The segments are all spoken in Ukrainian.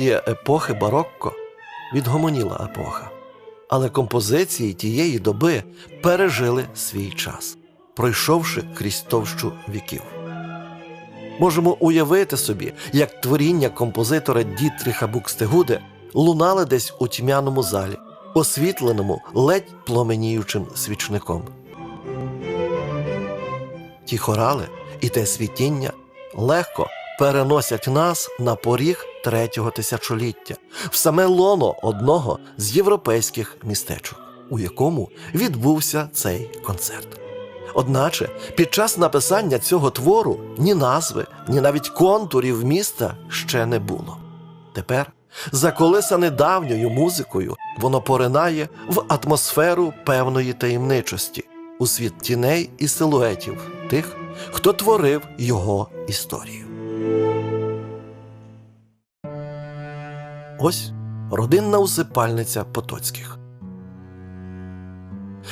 мелодія епохи барокко відгомоніла епоха. Але композиції тієї доби пережили свій час, пройшовши крізь товщу віків. Можемо уявити собі, як творіння композитора Дітріха Букстегуде лунали десь у тьмяному залі, освітленому ледь пломеніючим свічником. Ті хорали і те світіння легко переносять нас на поріг третього тисячоліття, в саме лоно одного з європейських містечок, у якому відбувся цей концерт. Одначе під час написання цього твору ні назви, ні навіть контурів міста ще не було. Тепер, заколисане давньою музикою, воно поринає в атмосферу певної таємничості, у світ тіней і силуетів тих, хто творив його історію. Ось родинна усипальниця Потоцьких.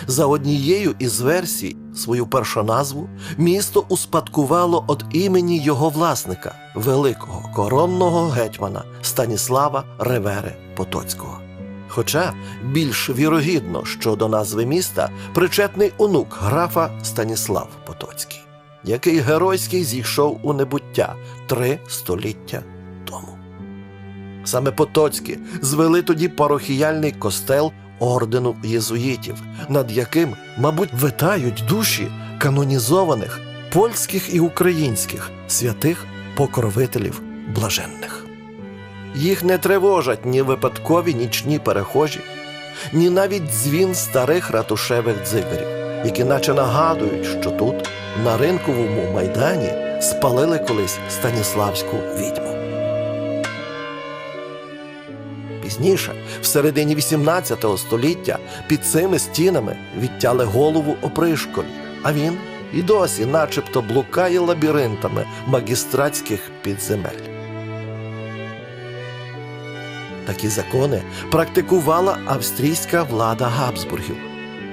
За однією із версій, свою першу назву місто успадкувало від імені його власника, великого коронного гетьмана Станіслава Ревери Потоцького. Хоча більш вірогідно, що до назви міста причетний онук графа Станіслав Потоцький, який геройський зійшов у небуття три століття. Саме Потоцькі звели тоді парохіяльний костел ордену єзуїтів, над яким, мабуть, витають душі канонізованих польських і українських святих покровителів блаженних. Їх не тривожать ні випадкові нічні перехожі, ні навіть дзвін старих ратушевих дзигарів, які наче нагадують, що тут, на ринковому майдані, спалили колись станіславську відьму. Пізніше, в середині XVIII століття, під цими стінами відтяли голову опришкові, а він і досі, начебто, блукає лабіринтами магістратських підземель. Такі закони практикувала австрійська влада Габсбургів,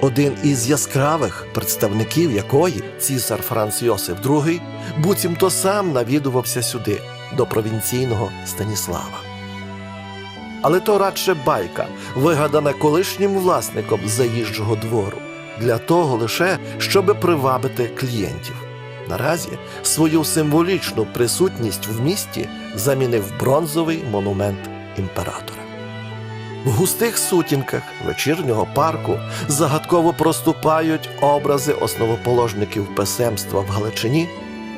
один із яскравих представників якої цісар Франц Йосиф II буцімто сам навідувався сюди, до провінційного Станіслава. Але то радше байка, вигадана колишнім власником заїжджого двору, для того лише, щоби привабити клієнтів. Наразі свою символічну присутність в місті замінив бронзовий монумент імператора. В густих сутінках вечірнього парку загадково проступають образи основоположників писемства в Галичині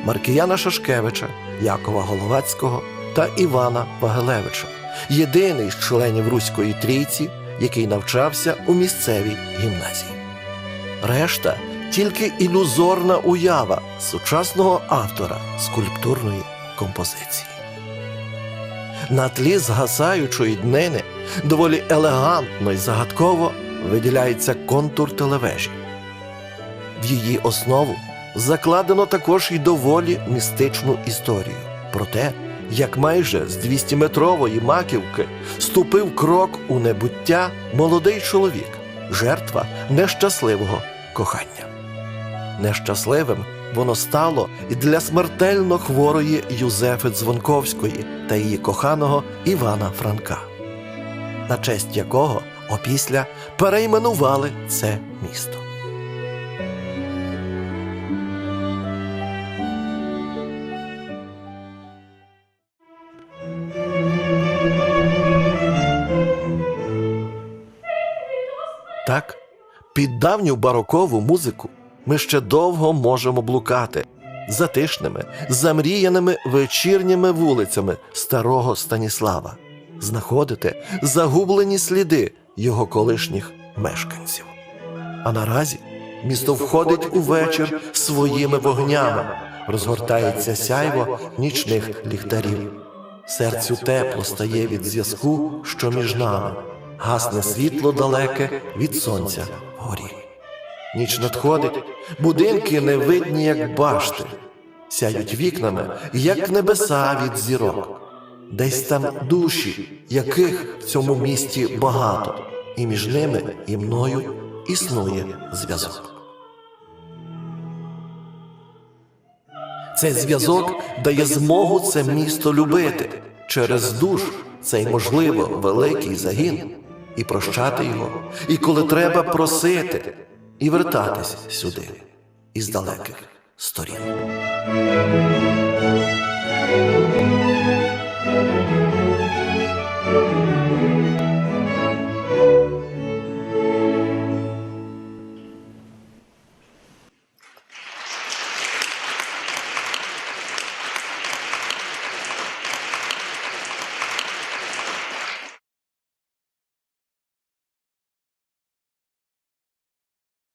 Маркіяна Шашкевича, Якова Головацького та Івана Вагелевича, єдиний з членів Руської трійці, який навчався у місцевій гімназії. Решта тільки ілюзорна уява сучасного автора скульптурної композиції. На тлі згасаючої днини доволі елегантно і загадково виділяється контур телевежі. В її основу закладено також і доволі містичну історію про те, як майже з 200-метрової маківки ступив крок у небуття молодий чоловік, жертва нещасливого кохання. Нещасливим воно стало і для смертельно хворої Юзефи Дзвонковської та її коханого Івана Франка, на честь якого опісля перейменували це місто. Так, під давню барокову музику ми ще довго можемо блукати затишними, замріяними вечірніми вулицями старого Станіслава, знаходити загублені сліди його колишніх мешканців. А наразі місто входить у вечір своїми вогнями, розгортається сяйво нічних ліхтарів. Серцю тепло стає від зв'язку, що між нами, гасне світло далеке від сонця вгорі. Ніч надходить, будинки не видні, як башти, сяють вікнами, як небеса від зірок. Десь там душі, яких в цьому місті багато, і між ними і мною існує зв'язок. Цей зв'язок дає змогу це місто любити через душ, цей можливо великий загін, і прощати його, і коли треба просити, і вертатись сюди із далеких сторін.